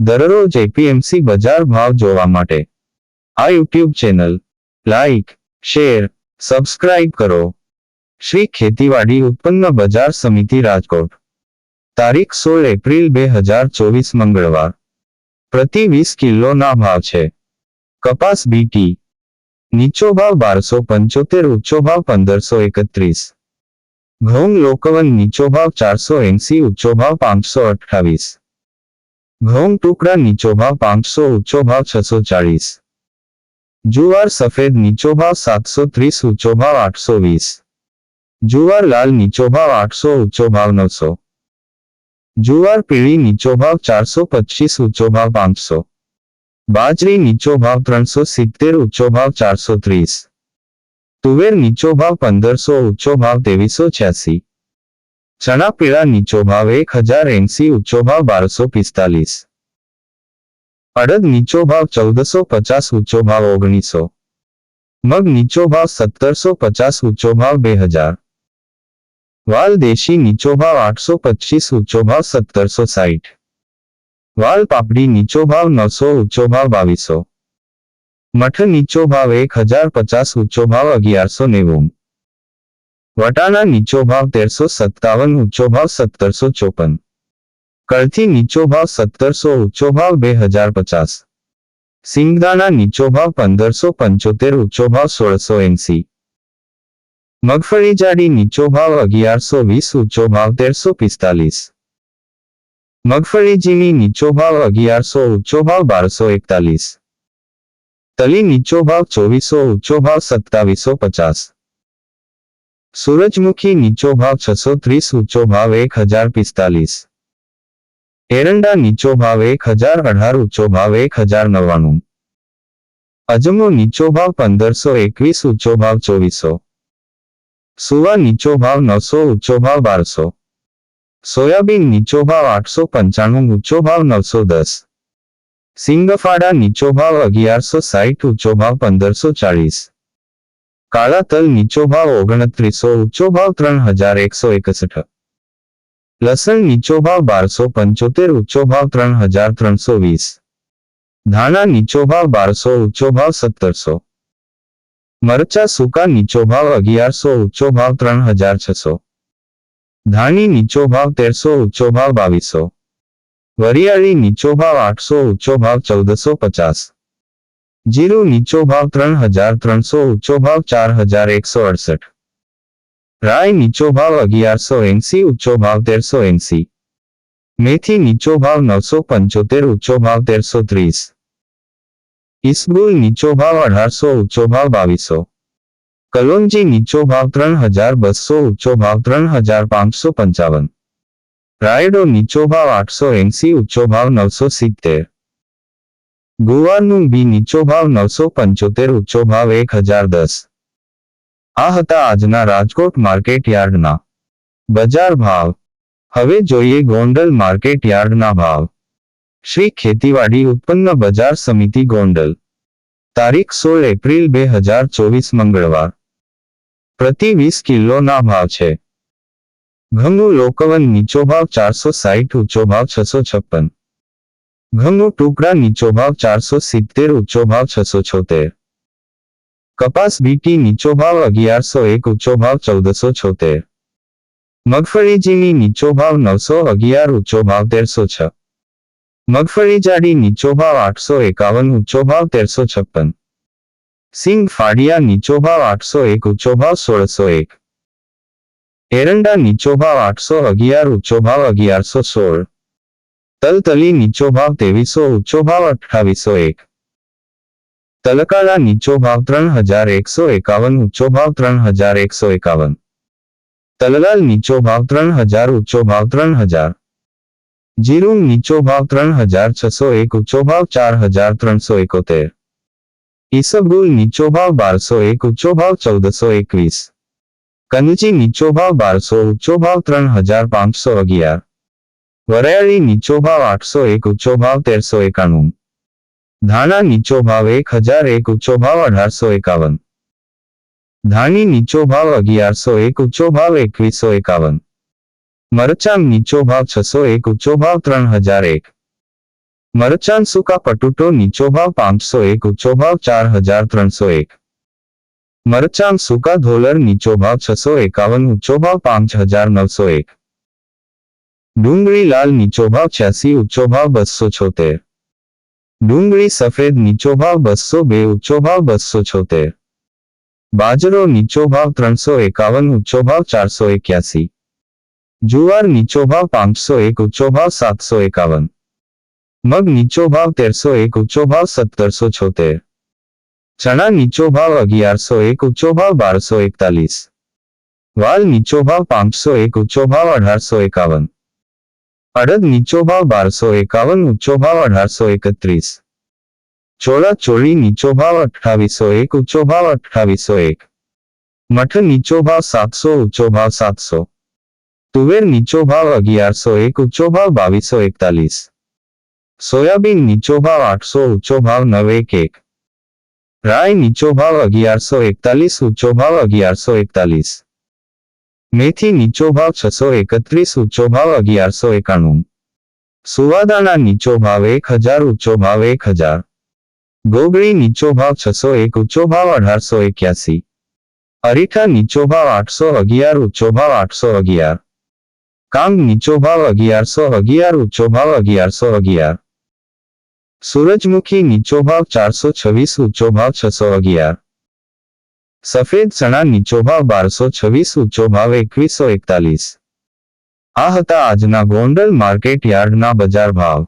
દરરોજ એપીએમસી બજાર ભાવ જોવા માટે. આ YouTube channel, like, share, subscribe કરો. શ્રી ખેતીવાડી ઉત્પન્ન બજાર સમિતિ રાજકોટ. તારીખ સોળ એપ્રિલ બે હજાર ચોવીસ મંગળવાર. પ્રતિ વીસ કિલોના ભાવ છે. કપાસ બીટી નીચો ભાવ બારસો પંચોતેર ઊંચો ભાવ પંદરસો એકત્રીસ. ઘઉં લોકવન નીચો ભાવ ચારસો એંસી ઊંચો ભાવ પાંચસો અઠ્ઠાવીસ. ઘઉં ટુકડા નીચો ભાવ પાંચસો, ઊંચો ભાવ છસો ચાળીસ. જુવાર સફેદ નીચો ભાવ સાતસો ત્રીસ, ઊંચો ભાવ આઠસો વીસ. જુવાર લાલ નીચો ભાવ આઠસો, ઊંચો ભાવ નવસો. જુવાર પીળી નીચો ભાવ ચારસો પચીસ, ઊંચો ભાવ પાંચસો. બાજરી નીચો ભાવ ત્રણસો સિત્તેર, ઊંચો ભાવ ચારસો ત્રીસ. તુવેર નીચો ભાવ પંદરસો, ઊંચો ભાવ ત્રેવીસો છ્યાસી. ચણા પીળા નીચો ભાવ એક હજાર એંસી ઊંચો ભાવ બારસો પિસ્તાલીસ. અડદ નીચો ભાવ ચૌદસો પચાસ ઊંચો ભાવ ઓગણીસો. મગ નીચો ભાવ સત્તરસો પચાસ ઊંચો ભાવ બે હજાર. વાલ દેશી નીચો ભાવ આઠસો પચીસ ઊંચો ભાવ સત્તરસો સાઠ વાલ પાપડી નીચો ભાવ નવસો ઊંચો ભાવ બાવીસો. મઠ નીચો ભાવ એક હજાર પચાસ ઊંચો ભાવ અગિયારસો નેવું. વટાણા નીચો ભાવ તેરસો સત્તાવન, ઊંચો ભાવ સત્તરસો ચોપન. કળથી નીચો ભાવ સત્તરસો, ઊંચો ભાવ બે હજાર પચાસ. સિંગદાણા નીચો ભાવ પંદરસો પંચોતેર, ઊંચો ભાવ સોળસો એંસી. મગફળી જાડી નીચો ભાવ અગિયારસો વીસ, ઊંચો ભાવ તેરસો પિસ્તાલીસ. મગફળી ઝીણી નીચો ભાવ અગિયારસો, ઊંચો ભાવ બારસો એકતાલીસ. તલી નીચો ભાવ ચોવીસો, ઊંચો ભાવ સત્તાવીસો પચાસ. સૂરજમુખી નીચો ભાવ છસો ત્રીસ, ઊંચો ભાવ એક હજાર પિસ્તાલીસ. એરંડા નીચો ભાવ એક હજાર અઢાર, ઊંચો ભાવ એક હજાર નવ્વાણું. અજમો નીચો ભાવ પંદરસો એકવીસ, ઊંચો ભાવ ચોવીસો. સુવા નીચો ભાવ નવસો, ઊંચો ભાવ બારસો. સોયાબીન નીચો ભાવ આઠસો પંચાણું, ઊંચો ભાવ નવસો દસ. સિંગફાડા નીચો ભાવ અગિયારસો સાહીઠ ઊંચો ભાવ પંદરસો ચાળીસ. કાળા તલ નીચો ભાવ ઓગણત્રીસો ઊંચો ભાવ ત્રણ હજાર એકસો એકસઠ. લસણ નીચો ભાવ બારસો પંચોતેર ઊંચો ભાવ ત્રણ હજાર ત્રણસો વીસ. ધાણા નીચો ભાવ બારસો ઊંચો ભાવ સત્તરસો. મરચા સૂકા નીચો ભાવ અગિયારસો ઊંચો ભાવ ત્રણ હજાર છસો. ધાણી નીચો ભાવ તેરસો ઊંચો ભાવ બાવીસો. વરિયાળી નીચો ભાવ આઠસો ઊંચો ભાવ ચૌદસો પચાસ. જીરું નીચો ભાવ ત્રણ હજાર ત્રણસો ઊંચો ભાવ ચાર હજાર એકસો અડસઠ રાય નીચો ભાવ અગિયારસો એંસી ઊંચો ભાવ તેરસો એંસી મેથી નીચો ભાવ નવસો પંચોતેર ઊંચો ભાવ તેરસો ત્રીસ ઇસબુલ નીચો ભાવ અઢારસો ઊંચો ભાવ બાવીસો કલોંજી નીચો ભાવ ત્રણ હજાર બસો ઊંચો ભાવ ત્રણ હજાર પાંચસો પંચાવન રાયડો નીચો ભાવ આઠસો એંસી ઊંચો ભાવ નવસો સિત્તેર ગુવારનું બી નીચો ભાવ નવસો પંચોતેર ઊંચો ભાવ એક હજાર દસ. આ હતા આજના રાજકોટ માર્કેટ યાર્ડના બજાર ભાવ. હવે જોઈએ ગોંડલ માર્કેટ યાર્ડના ભાવ. શ્રી ખેતીવાડી ઉત્પન્ન બજાર સમિતિ ગોંડલ. તારીખ સોળ એપ્રિલ બે હજાર ચોવીસ મંગળવાર. પ્રતિ વીસ કિલોના ભાવ છે. ઘઉંનું લોકવન નીચો ભાવ ચારસો સાહીઠ ઊંચો ભાવ છસો છપ્પન. ઘઉંનું ટુકડા નીચો ભાવ ચારસો સિત્તેર, ઊંચો ભાવ છસો છોતેર. કપાસ બીટી નીચો ભાવ અગિયારસો એક, ઊંચો ભાવ ચૌદસો છોતેર. મગફળી ઝીણી નીચો ભાવ નવસો અગિયાર, ઊંચો ભાવ તેરસો છ. મગફળી જાડી નીચો ભાવ આઠસો એકાવન, ઊંચો ભાવ તેરસો છપ્પન. સિંગ ફાડિયા નીચો ભાવ આઠસો એક, ઊંચો ભાવ સોળસો એક. એરંડા નીચો ભાવ આઠસો અગિયાર, ઊંચો ભાવ અગિયારસો સોળ. તલતલી નીચો ભાવ ત્રેવીસો ઊંચો ભાવ અઠ્ઠાવીસો એક. તલકાળા નીચો ભાવ ત્રણ હજાર એકસો એકાવન, ઊંચો ભાવ ત્રણ હજાર એકસો એકાવન. તલલાલ નીચો ભાવ ત્રણ હજાર, ઊંચો ભાવ ત્રણ હજાર. જીરું નીચો ભાવ ત્રણ હજાર છસો એક, ઊંચો ભાવ ચાર હજાર ત્રણસો એકોતેર. ઈસબગુલ નીચો ભાવ બારસો એક, ઊંચો ભાવ ચૌદસો એકવીસ. કનજી નીચો ભાવ બારસો, ઊંચો ભાવ ત્રણ હજાર પાંચસો અગિયાર. વરાયળી નીચો ભાવ આઠસો એક ઊંચો ભાવ તેરસો એકાણું. ધાણા નીચો ભાવ એક હજાર એક ઊંચો ભાવ અઢારસો એકાવન. ધાણી નીચો ભાવ અગિયારસો એક ઊંચો ભાવ એકવીસો એકાવન. મરચાં નીચો ભાવ છસો એક ઊંચો ભાવ ત્રણ હજાર એક. મરચાં સૂકા પટુટો નીચો ભાવ પાંચસો એક ઊંચો ભાવ ચાર હજાર ત્રણસો એક. મરચાં સૂકા ધોલર નીચો ભાવ છસો એકાવન ઊંચો ભાવ પાંચ હજાર નવસો એક. ડુંગળી લાલ નીચો ભાવ છ્યાસી ઊંચો ભાવ બસો છોતેર. ડુંગળી સફેદ નીચો ભાવ બસો બે ઊંચો ભાવ બસો છોતેર. બાજરો નીચો ભાવ ત્રણસો એકાવન ઊંચો ભાવ ચારસો એક્યાસી. જુવાર નીચો ભાવ પાંચસો એક ઊંચો ભાવ સાતસો એકાવન. મગ નીચો ભાવ તેરસો એક ઊંચો ભાવ સત્તરસો છોતેર. ચણા નીચો ભાવ અગિયારસો એક ઊંચો ભાવ બારસો એકતાલીસ. વાલ નીચો ભાવ પાંચસો એક ઊંચો ભાવ અઢારસો એકાવન. અડદ નીચો ભાવ બારસો એકાવન, ઊંચો ભાવ અઢારસો એકત્રીસ. ચોળા ચોળી નીચો ભાવ અઠાવીસો એક, ઊંચો ભાવ અઠાવીસો એક. મઠ નીચો ભાવ સાતસો, ઊંચો ભાવ સાતસો. તુવેર નીચો ભાવ અગિયારસો એક, ઊંચો ભાવ બાવીસો એકતાલીસ. સોયાબીન નીચો ભાવ આઠસો, ઊંચો ભાવ નવ એક એક. રાય નીચો ભાવ અગિયારસો એકતાલીસ, ઊંચો ભાવ અગિયારસો એકતાલીસ. મેથી નીચો ભાવ છસો એકત્રીસ, ઊંચો ભાવ અગિયારસો એકાણું. સુવાદાણા નીચો ભાવ એક હજાર, ઊંચો ભાવ એક હજાર. ગોગળી નીચો ભાવ છસો એક, ઊંચો ભાવ અઢારસો એક્યાસી. અરીઠા નીચો ભાવ આઠસો અગિયાર, ઊંચો ભાવ આઠસો અગિયાર. કાંગ નીચો ભાવ અગિયારસો અગિયાર, ઊંચો ભાવ અગિયારસો અગિયાર. સૂરજમુખી નીચો ભાવ ચારસો છવ્વીસ, ઊંચો ભાવ છસો અગિયાર. સફેદ ચણા નીચો ભાવ બારસો છવ્વીસ ઊંચો ભાવ એકવીસો એકતાલીસ. આ હતા આજના ગોંડલ માર્કેટ યાર્ડના બજાર ભાવ.